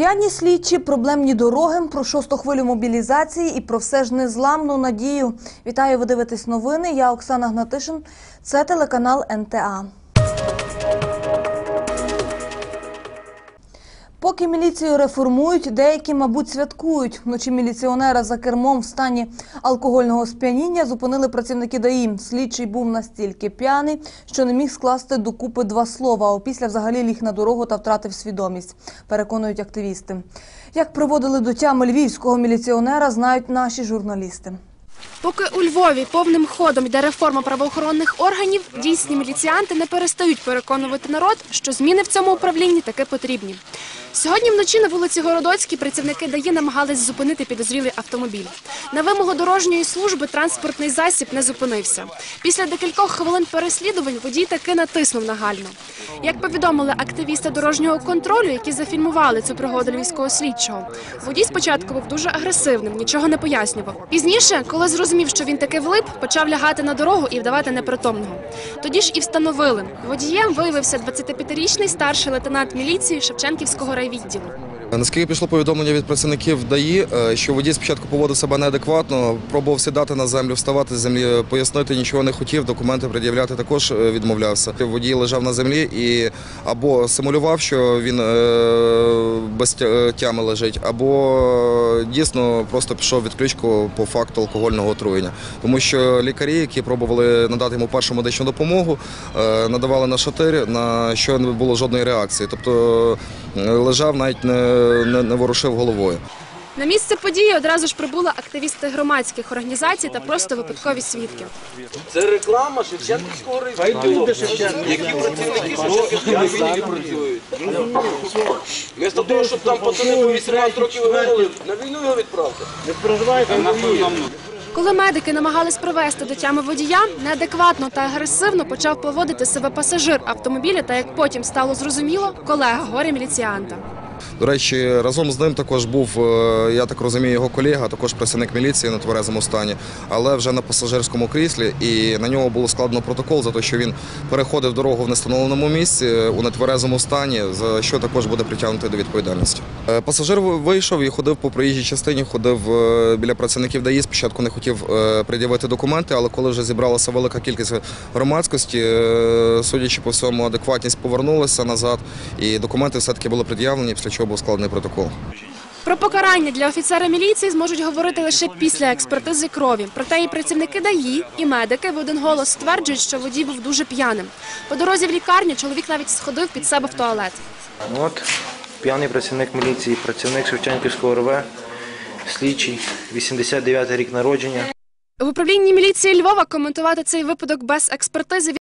П'яні слідчі, проблемні дороги, про шосту хвилю мобілізації і про все ж незламну надію. Вітаю, ви дивитесь новини. Я Оксана Гнатишин. Це телеканал НТА. Поки міліцію реформують, деякі, мабуть, святкують. Вночі міліціонера за кермом в стані алкогольного сп'яніння зупинили працівники ДАІ. Слідчий був настільки п'яний, що не міг скласти докупи два слова, а опісля взагалі ліг на дорогу та втратив свідомість, переконують активісти. Як приводили до тями львівського міліціонера, знають наші журналісти. Поки у Львові повним ходом йде реформа правоохоронних органів, дійсні міліціянти не перестають переконувати народ, що зміни в цьому управлінні таки потрібні. Сьогодні вночі на вулиці Городоцькій працівники ДАІ намагались зупинити підозрілий автомобіль. На вимогу дорожньої служби транспортний засіб не зупинився. Після декількох хвилин переслідувань водій таки натиснув на гальмо. Як повідомили активісти дорожнього контролю, які зафільмували цю пригоду львівського слідчого, водій спочатку був дуже агресивним, нічого не пояснював. Пізніше, коли зрозумів, що він таки влип, почав лягати на дорогу і вдавати непритомного. Тоді ж і встановили. Водієм виявився 25-річний старший лейтенант міліції Шевченківського райвідділу. Наскільки пішло повідомлення від працівників ДАІ, е, що водій спочатку поводив себе неадекватно, пробував сідати на землю, вставати з землі, пояснити нічого не хотів, документи пред'являти також е, відмовлявся. Водій лежав на землі і або симулював, що він е, без е, тями лежить, або е, дійсно просто пішов відключку по факту алкогольного отруєння. Тому що лікарі, які пробували надати йому першу медичну допомогу, е, надавали на шатир, на що не було жодної реакції. Тобто е, лежав, навіть не, не, не ворушив головою. На місце події одразу ж прибули активісти громадських організацій та просто випадкові свідки. Це реклама Шевченківського райвідділу, які працівники Шевченківського райвідділу працюють. Вмісто того, щоб там пацани по 18 років вигнали, на війну його відправте. Коли медики намагались привести до тями водія, неадекватно та агресивно почав поводити себе пасажир автомобіля та, як потім стало зрозуміло, колега горі міліціанта. До речі, разом з ним також був, е, я так розумію, його колега, також працівник міліції на тверезому стані, але вже на пасажирському кріслі, і на нього було складено протокол за те, що він переходив дорогу в нестановленому місці е, у нетверезому стані, за що також буде притягнутий до відповідальності. Е, Пасажир вийшов і ходив по проїжджій частині, ходив біля працівників ДАІ. Спочатку не хотів пред'явити документи, але коли вже зібралася велика кількість громадськості, судячи по всьому, адекватність повернулася назад, і документи все-таки були пред'явлені, після чого був складений протокол. Про покарання для офіцера міліції зможуть говорити лише після експертизи крові. Проте і працівники ДАІ, і медики в один голос стверджують, що водій був дуже п'яним. По дорозі в лікарню чоловік навіть сходив під себе в туалет. От п'яний працівник міліції, працівник Шевченківського РВ, слідчий, 89-й рік народження. В управлінні міліції Львова коментувати цей випадок без експертизи